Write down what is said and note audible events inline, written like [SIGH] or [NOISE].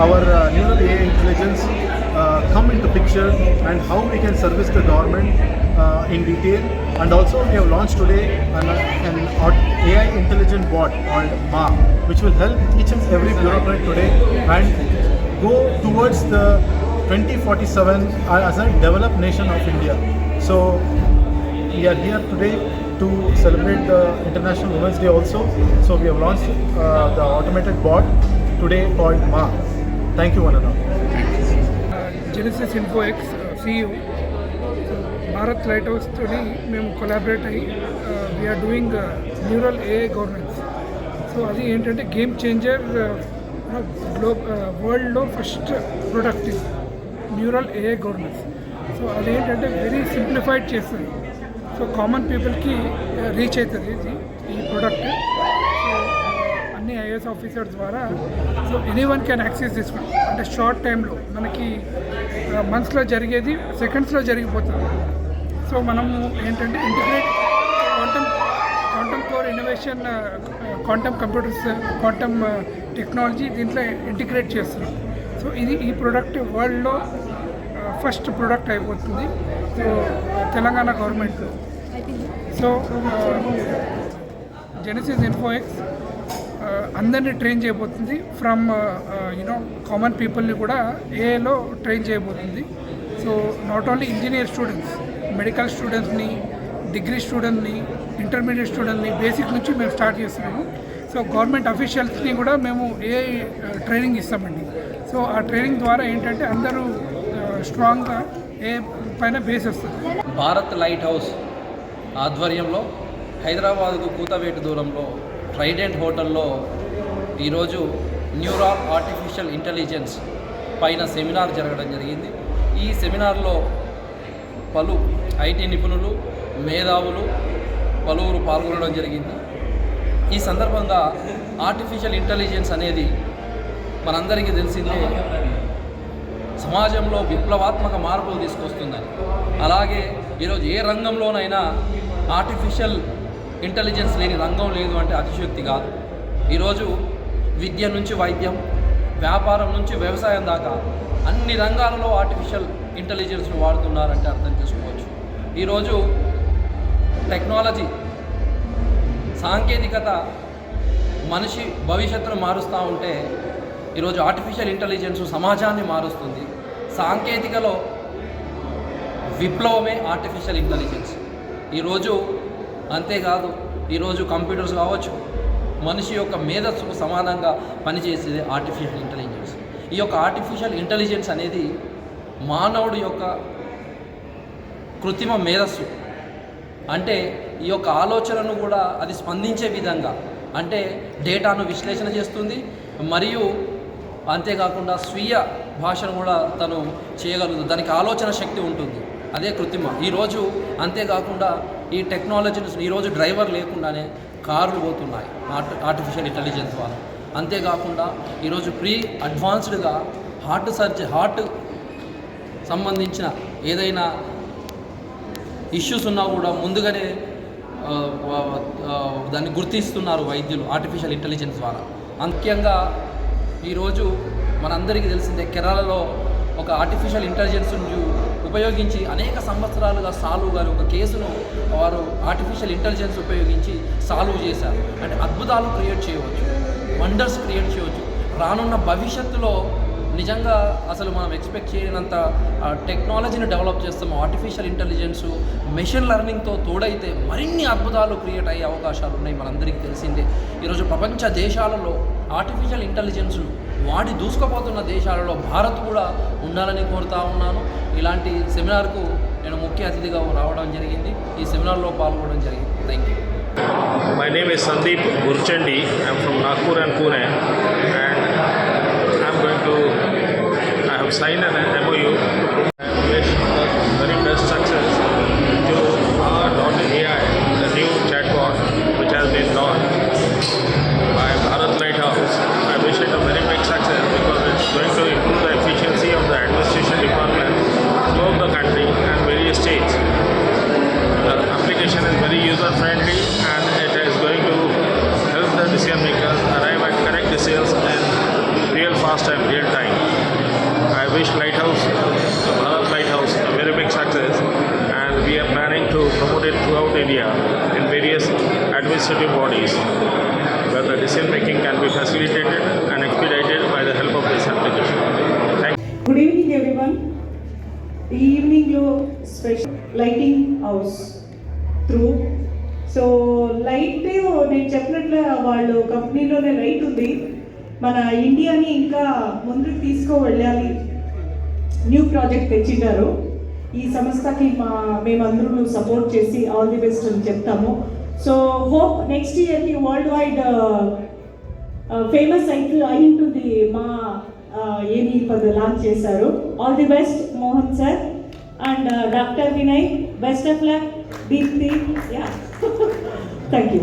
our uh, neural AI intelligence uh, come into picture and how we can service the government uh, in detail. And also we have launched today an, an AI intelligent bot called Ma, which will help each and every bureaucrat today and go towards the 2047 as a developed nation of India. So we are here today to celebrate the International Women's Day also. So we have launched uh, the automated bot today called Ma. Thank you one and Genesis info X CEO Bharat lighthouse తోని మేము collaborate అయ్యి we're doing neural AI governance so అది ఏంటంటే game changer గ్లో వరల్డ్లో first product ఇది neural AI governance so అదేంటంటే very simplified చేస్తుంది. సో కామన్ పీపుల్కి రీచ్ అవుతుంది ఇది ఈ ప్రొడక్ట్ ఐఏఎస్ ఆఫీసర్ ద్వారా so anyone can access this one అంటే షార్ట్ టైంలో మనకి మంత్స్లో జరిగేది సెకండ్స్లో జరిగిపోతుంది. సో మనము ఏంటంటే integrate quantum quantum core innovation quantum computers quantum technology దీంట్లో ఇంటిగ్రేట్ చేస్తున్నాం. సో ఇది ఈ ప్రోడక్ట్ వరల్డ్లో ఫస్ట్ ప్రోడక్ట్ అయిపోతుంది. సో తెలంగాణ గవర్నమెంట్లో సో జెనసిస్ ఇన్ఫోఎక్స్ అందరినీ ట్రైన్ చేయబోతుంది. ఫ్రమ్ యూనో కామన్ పీపుల్ని కూడా ఏఏలో ట్రైన్ చేయబోతుంది. So not only engineer students medical స్టూడెంట్స్ని డిగ్రీ స్టూడెంట్ని ఇంటర్మీడియట్ స్టూడెంట్ని బేసిక్ నుంచి మేము స్టార్ట్ చేస్తున్నాము. సో గవర్నమెంట్ అఫీషియల్స్ని కూడా మేము ఏ ట్రైనింగ్ uh, ఇస్తామండి. సో ఆ ట్రైనింగ్ ద్వారా ఏంటంటే అందరూ uh, స్ట్రాంగ్గా ఏ పైన బేస్ వస్తుంది భారత్ లైట్ హౌస్ ఆధ్వర్యంలో హైదరాబాద్కు కూతవేటు దూరంలో ట్రైడెంట్ హోటల్లో ఈరోజు న్యూరాల్ ఆర్టిఫిషియల్ ఇంటెలిజెన్స్ పైన సెమినార్ జరగడం జరిగింది. ఈ సెమినార్లో పలు ఐటీ నిపుణులు మేధావులు పలువురు పాల్గొనడం జరిగింది. ఈ సందర్భంగా ఆర్టిఫిషియల్ ఇంటెలిజెన్స్ అనేది మనందరికీ తెలిసిందే. సమాజంలో విప్లవాత్మక మార్పులు తీసుకొస్తుందని. అలాగే ఈరోజు ఏ రంగంలోనైనా ఆర్టిఫిషియల్ ఇంటెలిజెన్స్ లేని రంగం లేదు అంటే అతిశక్తి కాదు. ఈరోజు విద్య నుంచి వైద్యం వ్యాపారం నుంచి వ్యవసాయం దాకా అన్ని రంగాలలో ఆర్టిఫిషియల్ ఇంటెలిజెన్స్ను వాడుతున్నారంటే అర్థం చేసుకోవచ్చు. ఈరోజు టెక్నాలజీ సాంకేతికత మనిషి భవిష్యత్తును మారుస్తూ ఉంటే ఈరోజు ఆర్టిఫిషియల్ ఇంటెలిజెన్స్ సమాజాన్ని మారుస్తుంది. సాంకేతికలో విప్లవమే ఆర్టిఫిషియల్ ఇంటెలిజెన్స్ ఈరోజు అంతేకాదు ఈరోజు కంప్యూటర్స్ కావచ్చు మనిషి యొక్క మేధస్సుకు సమానంగా పనిచేసేది ఆర్టిఫిషియల్ ఇంటెలిజెన్స్ ఈ యొక్క ఆర్టిఫిషియల్ ఇంటెలిజెన్స్ అనేది మానవుడి యొక్క కృత్రిమ మేధస్సు. అంటే ఈ యొక్క ఆలోచనను కూడా అది స్పందించే విధంగా అంటే డేటాను విశ్లేషణ చేస్తుంది మరియు అంతేకాకుండా స్వీయ భాషను కూడా తను చేయగలుగుతుంది దానికి ఆలోచన శక్తి ఉంటుంది. అదే కృత్రిమ. ఈరోజు అంతేకాకుండా ఈ టెక్నాలజీని ఈరోజు డ్రైవర్ లేకుండానే కార్లు పోతున్నాయి ఆర్ట్ ఆర్టిఫిషియల్ ఇంటెలిజెన్స్ ద్వారా అంతేకాకుండా ఈరోజు ప్రీ అడ్వాన్స్డ్గా హార్ట్ సర్జరీ హార్ట్ సంబంధించిన ఏదైనా ఇష్యూస్ ఉన్నా కూడా ముందుగానే దాన్ని గుర్తిస్తున్నారు వైద్యులు ఆర్టిఫిషియల్ ఇంటెలిజెన్స్ ద్వారా. ముఖ్యంగా ఈరోజు మనందరికీ తెలిసిందే కేరళలో ఒక ఆర్టిఫిషియల్ ఇంటెలిజెన్స్ ఉపయోగించి అనేక సంవత్సరాలుగా సాల్వ్ గారి ఒక కేసును వారు ఆర్టిఫిషియల్ ఇంటెలిజెన్స్ ఉపయోగించి సాల్వ్ చేశారు. అంటే అద్భుతాలు క్రియేట్ చేయవచ్చు వండర్స్ క్రియేట్ చేయవచ్చు. రానున్న భవిష్యత్తులో నిజంగా అసలు మనం ఎక్స్పెక్ట్ చేయనంత ఆ, టెక్నాలజీని డెవలప్ చేస్తాము. ఆర్టిఫిషియల్ ఇంటెలిజెన్స్ మెషిన్ లెర్నింగ్తో తోడైతే మరిన్ని అద్భుతాలు క్రియేట్ అయ్యే అవకాశాలు ఉన్నాయి మనందరికీ తెలిసిందే. ఈరోజు ప్రపంచ దేశాలలో ఆర్టిఫిషియల్ ఇంటెలిజెన్స్ను వాడి దూసుకుపోతున్న దేశాలలో భారత్ కూడా ఉండాలని కోరుతా ఉన్నాను. ఇలాంటి సెమినార్కు నేను ముఖ్య అతిథిగా రావడం జరిగింది. ఈ సెమినార్లో పాల్గొనడం జరిగింది. Thank you my name is Sandeep గుర్చండి I'm from Nagpur and Pune and I'm going to I have signed an MOU. fast fast time, real time. I wish Lighthouse, Bharat Lighthouse, a very big success, and we are planning to promote it throughout India in various administrative bodies, where the decision making can be facilitated and expedited by the help of this application. Thank you. Good evening everyone ఈ ఈవినింగ్లో special lighting house through so light నేను చెప్పినట్లు వాళ్ళు కంపెనీలోనే light ఉంది మన ఇండియాని ఇంకా ముందుకు తీసుకువెళ్ళాలి. న్యూ ప్రాజెక్ట్ తెచ్చినారు ఈ సంస్థకి మా మేమందరూ సపోర్ట్ చేసి ఆల్ ది బెస్ట్ అని చెప్తాము. సో హోప్ నెక్స్ట్ ఇయర్కి వరల్డ్ వైడ్ ఫేమస్ అయితే అయి ఉంటుంది మా ఏమి పద లాంచ్ చేశారు. All the best Mohan sir. And doctor Vinay. Best of luck Deepti. Yeah. [LAUGHS] Thank you